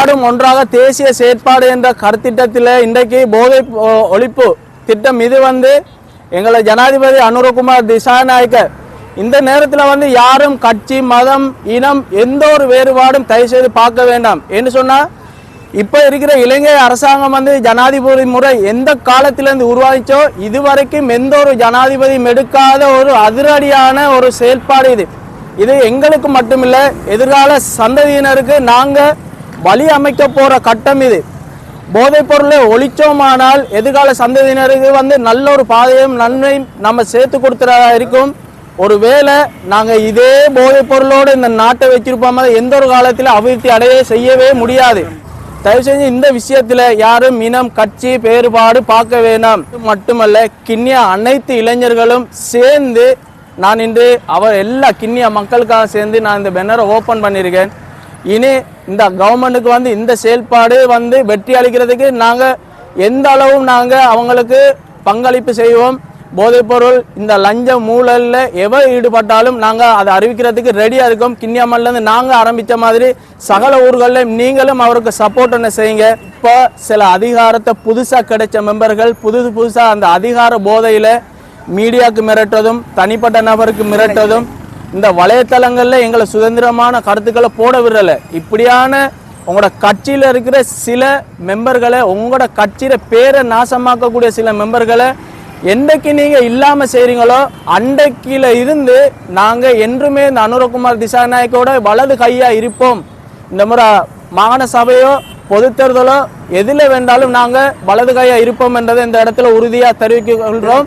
நாடும் ஒன்றாக தேசிய செயற்பாடு என்ற கருத்திட்டத்தில் இன்றைக்கு போதை ஒழிப்பு திட்டம் இது வந்து எங்களை ஜனாதிபதி அனுரகுமார் திசாநாயக்க இந்த நேரத்தில் வந்து யாரும் கட்சி மதம் இனம் எந்த ஒரு வேறுபாடும் தயவு செய்து பார்க்க வேண்டாம். என்று சொன்னா இப்போ இருக்கிற இலங்கை அரசாங்கம் வந்து ஜனாதிபதி முறை எந்த காலத்திலிருந்து உருவாச்சோ இதுவரைக்கும் எந்த ஒரு ஜனாதிபதியும் எடுக்காத ஒரு அதிரடியான ஒரு செயல்பாடு இது. இது எங்களுக்கு மட்டுமில்லை எதிர்கால சந்ததியினருக்கு நாங்கள் வழி அமைக்க போற கட்டம் இது. போதைப் பொருளை ஒழிச்சோமானால் எதிர்கால சந்ததியினருக்கு வந்து நல்ல ஒரு பாதையும் நன்மையும் நம்ம சேர்த்து கொடுத்துறதா இருக்கும். ஒருவேளை நாங்க இதே போதைப் பொருளோடு இந்த நாட்டை வச்சிருப்போம் எந்த ஒரு காலத்தில் அபிவிருத்தி அடைய செய்யவே முடியாது. தயவு செஞ்சு இந்த விஷயத்துல யாரும் இனம் கட்சி வேறுபாடு பார்க்க வேண்டாம் மட்டுமல்ல கிண்ணியா அனைத்து இளைஞர்களும் சேர்ந்து நான் இன்று அவர் எல்லா கிண்ணியா மக்களுக்காக சேர்ந்து நான் இந்த பேனரை ஓபன் பண்ணியிருக்கேன். இனி இந்த கவர்மெண்ட்டுக்கு வந்து இந்த செயல்பாடு வந்து வெற்றி அளிக்கிறதுக்கு நாங்கள் எந்த அளவும் நாங்கள் அவங்களுக்கு பங்களிப்பு செய்வோம். போதைப்பொருள் இந்த லஞ்ச மூழல்ல எவர் ஈடுபட்டாலும் நாங்கள் அதை அறிவிக்கிறதுக்கு ரெடியா இருக்கோம். கிண்ணியாமல்லேருந்து நாங்கள் ஆரம்பித்த மாதிரி சகல ஊர்களில் நீங்களும் அவருக்கு சப்போர்ட் என்ன செய்யுங்க. இப்போ சில அதிகாரத்தை புதுசாக கிடைச்ச மெம்பர்கள் புதுசு புதுசாக அந்த அதிகார போதையில் மீடியாவுக்கு மிரட்டதும் தனிப்பட்ட நபருக்கு மிரட்டதும் இந்த வலைத்தளங்களில் எங்களை சுதந்திரமான கருத்துக்களை போட விடலை. இப்படியான உங்களோட கட்சியில் இருக்கிற சில மெம்பர்களை உங்களோட கட்சியில பேரை நாசமாக்கக்கூடிய சில மெம்பர்களை என்றைக்கு நீங்க இல்லாம செய்றீங்களோ அன்றைக்கில இருந்து நாங்க என்றுமே இந்த அனுரகுமார் திசாநாயக்கோட வலது கையா இருப்போம். இந்த முறை மாகாண சபையோ பொது தேர்தலோ எதில் வேண்டாலும் நாங்க வலது கையா இருப்போம் என்றதை இந்த இடத்துல உறுதியா தெரிவிக்க கொள்கிறோம்.